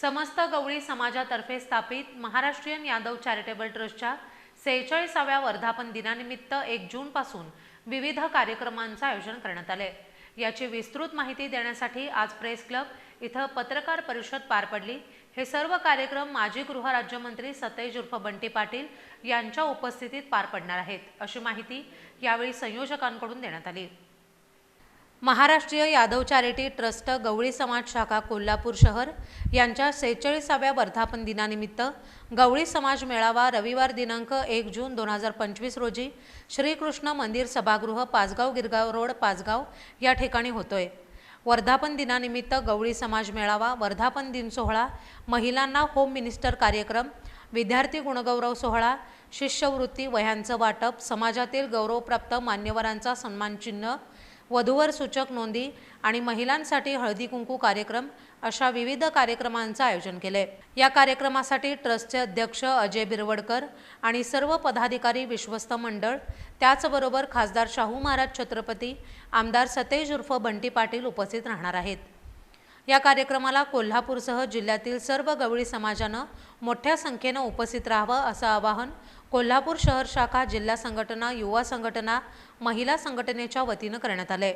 समस्त गवळी समाजातर्फे स्थापित महाराष्ट्रीयन यादव चॅरिटेबल ट्रस्टच्या सेहेचाळीसाव्या वर्धापन दिनानिमित्त एक जूनपासून विविध कार्यक्रमांचं आयोजन करण्यात आले. याची विस्तृत माहिती देण्यासाठी आज प्रेस क्लब इथं पत्रकार परिषद पार पडली. हे सर्व कार्यक्रम माजी गृहराज्यमंत्री सतेज उर्फ बंटी पाटील यांच्या उपस्थितीत पार पडणार आहेत अशी माहिती यावेळी संयोजकांकडून देण्यात आली. महाराष्ट्रीय यादव चॅरिटी ट्रस्ट गवळी समाज शाखा कोल्हापूर शहर यांच्या सेहेचाळीसाव्या वर्धापन दिनानिमित्त गवळी समाज मेळावा रविवार दिनांक एक जून दोन हजार पंचवीस रोजी श्रीकृष्ण मंदिर सभागृह पाचगाव गिरगाव रोड पाचगाव या ठिकाणी होतोय. वर्धापन दिनानिमित्त गवळी समाज मेळावा वर्धापन दिन सोहळा महिलांना होम मिनिस्टर कार्यक्रम विद्यार्थी गुणगौरव सोहळा शिष्यवृत्ती वह्यांचं वाटप समाजातील गौरवप्राप्त मान्यवरांचा सन्मानचिन्ह वधूवर सूचक नोंदी आणि महिलांसाठी हळदी कुंकू कार्यक्रम अशा विविध कार्यक्रमांचं आयोजन केले या कार्यक्रमासाठी ट्रस्टचे अध्यक्ष अजय बिरवडकर आणि सर्व पदाधिकारी विश्वस्त मंडळ त्याचबरोबर खासदार शाहू महाराज छत्रपती आमदार सतेज उर्फ बंटी पाटील उपस्थित राहणार आहेत. या कार्यक्रमाला कोल्हापूरसह जिल्ह्यातील सर्व गवळी समाजानं मोठ्या संख्येनं उपस्थित राहावं असं आवाहन कोल्हापूर शहर शाखा जिल्हा संघटना युवा संघटना महिला संघटनेच्या वतीनं करण्यात आलंय.